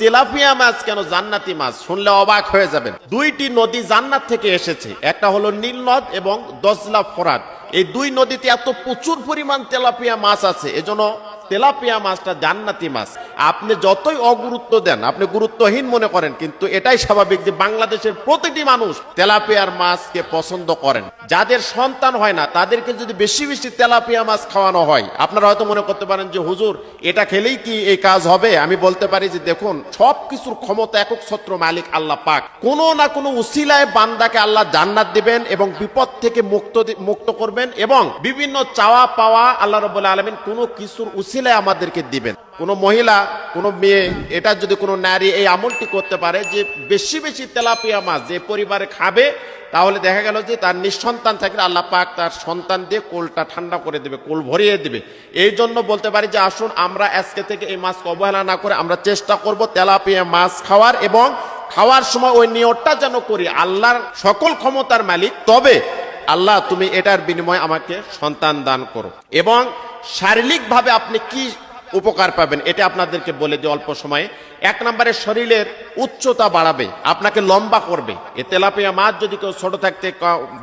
Tilapia মাছ কেন জান্নাতি মাছ? শুনলে অবাক হয়ে যাবেন। দুইটি নদী জান্নাত থেকে এসেছে। একটা হলো নীল নদ এবং দজলা ফরাদ এই দুই নদীতে এত প্রচুর পরিমাণ তেলাপিয়া মাছ আছে। এজন্য তেলাপিয়া মাছটা জান্নাতি মাছ। আপনি যতই অগুরুত্ব দেন, আপনি গুরুত্বহীন মনে করেন, কিন্তু এটাই স্বাভাবিক যে বাংলাদেশের প্রতিটি মানুষ তেলাপিয়ার মাছকে পছন্দ করেন। যাদের সন্তান হয় না, তাদেরকে যদি বেশি বেশি তেলাপিয়া মাছ খাওয়ানো হয়, আপনারা হয়তো মনে করতে পারেন যে, হুজুর, এটা খেলেই কি এই কাজ হবে? আমি বলতে পারি যে, দেখুন সব কিছুর ক্ষমতা একক ছত্র মালিক আল্লাহ পাক। কোনো না কোনো উসিলায় বান্দাকে আল্লাহ জান্নাত দিবেন এবং বিপদ থেকে মুক্ত মুক্ত করবেন এবং বিভিন্ন চাওয়া পাওয়া আল্লাহ রব্বুল আলমিন কোনো কিছুর উসিলায় আমাদেরকে দিবেন। কোনো মহিলা, কোনো মেয়ে, এটা যদি কোনো নারী এই আমলটি করতে পারে, যে বেশি বেশি তেলাপিয়া মাছ যে পরিবারে খাবে, তাহলে দেখা গেল যে তার নিঃসন্তান থাকলে আল্লাহ পাক তার সন্তান দিয়ে কোলটা ঠান্ডা করে দেবে, কোল ভরিয়ে দেবে। এই জন্য বলতে পারি যে আসুন, আমরা আজকে থেকে এই মাছকে অবহেলা না করে আমরা চেষ্টা করব তেলাপিয়া মাছ খাওয়ার এবং খাওয়ার সময় ওই নিয়তটা যেন করি, আল্লাহর সকল ক্ষমতার মালিক। তবে আল্লাহ তুমি এটার বিনিময়ে আমাকে সন্তান দান করো। এবং শারীরিকভাবে আপনি কি উপকার পাবেন। এটা আপনাদেরকে বলে দিই অল্প সময়ে। এক নম্বরে শরীরের উচ্চতা বাড়াবে, আপনাকে লম্বা করবে। এ তেলাপিয়া মাছ যদি কেউ ছোট থাকতে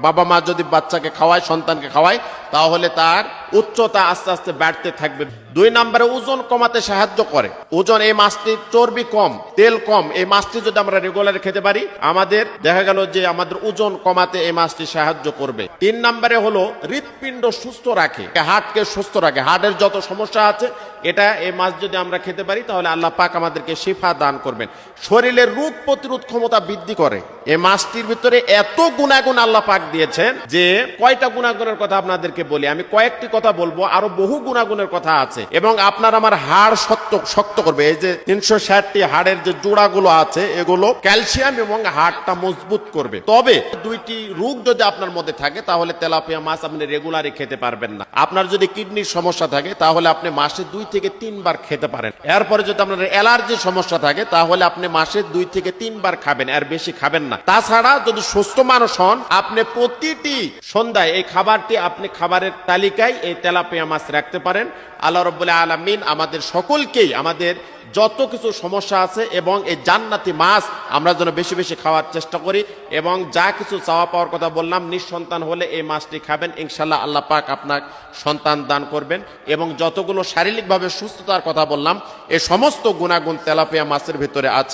বাবা মা যদি বাচ্চাকে খাওয়ায়, সন্তানকে খাওয়ায়, তাহলে তার উচ্চতা আস্তে আস্তে বাড়তে থাকবে। দুই নম্বরে ওজন কমাতে সাহায্য করে। ওজন, এই মাছটির চর্বি কম, তেল কম। এই মাছটি যদি আমরা রেগুলার খেতে পারি, আমাদের, দেখা গেল যে আমাদের ওজন কমাতে এই মাছটি সাহায্য করবে। তিন নম্বরে হলো হৃৎপিণ্ড সুস্থ রাখে, হার্টকে সুস্থ রাখে। হার্টের যত সমস্যা আছে, এটা এই মাছ যদি আমরা খেতে পারি, তাহলে আল্লাহ পাক আমাদেরকে শিফা দান করবেন। শরীরের রোগ প্রতিরোধ ক্ষমতা বৃদ্ধি করে। এই মাছটির ভিতরে এত গুণাগুণ আল্লাহ পাক দিয়েছেন যে কয়টা গুণাগুণের কথা আপনাদেরকে বলি। আমি কয়েকটি কথা বলব, আরও বহু গুণাগুণের কথা আছে। এবং আপনার আমার হাড় শক্ত শক্ত করবে। এই যে তিনশো ষাটটি হাড়ের যে জোড়াগুলো আছে, এগুলো ক্যালসিয়াম এবং হাড়টা মজবুত করবে। তবে দুইটি রোগ যদি আপনার মধ্যে থাকে, তাহলে তেলাপিয়া মাছ আপনি রেগুলারই খেতে পারবেন না। আপনার যদি কিডনির সমস্যা থাকে, তাহলে আপনি মাসে দুই থেকে তিনবার খেতে পারেন। এরপরে যদি আপনার অ্যালার্জির সমস্যা থাকে, তাহলে আপনি মাসে দুই থেকে তিনবার খাবেন, আর বেশি খাবেন না। তাছাড়া যদি সুস্থ মানুষ হন, আপনি প্রতিটি সন্ধ্যায় এই খাবারটি আপনি খাবারের তালিকায় এই তেলাপিয়া মাছ রাখতে পারেন। আল্লাহ রবাহ আলমিন আমাদের সকলকেই, আমাদের যত কিছু সমস্যা আছে এবং এই জান্নাতি মাছ আমরা যেন বেশি বেশি খাওয়ার চেষ্টা করি এবং যা কিছু চাওয়া পাওয়ার কথা বললাম, নিঃসন্তান হলে এই মাছটি খাবেন। ইনশাল্লাহ আল্লাহ পাক আপনার সন্তান দান করবেন এবং যতগুলো শারীরিকভাবে সুস্থতার কথা বললাম, এই সমস্ত গুণাগুণ তেলাপিয়া মাছের ভিতরে আছে।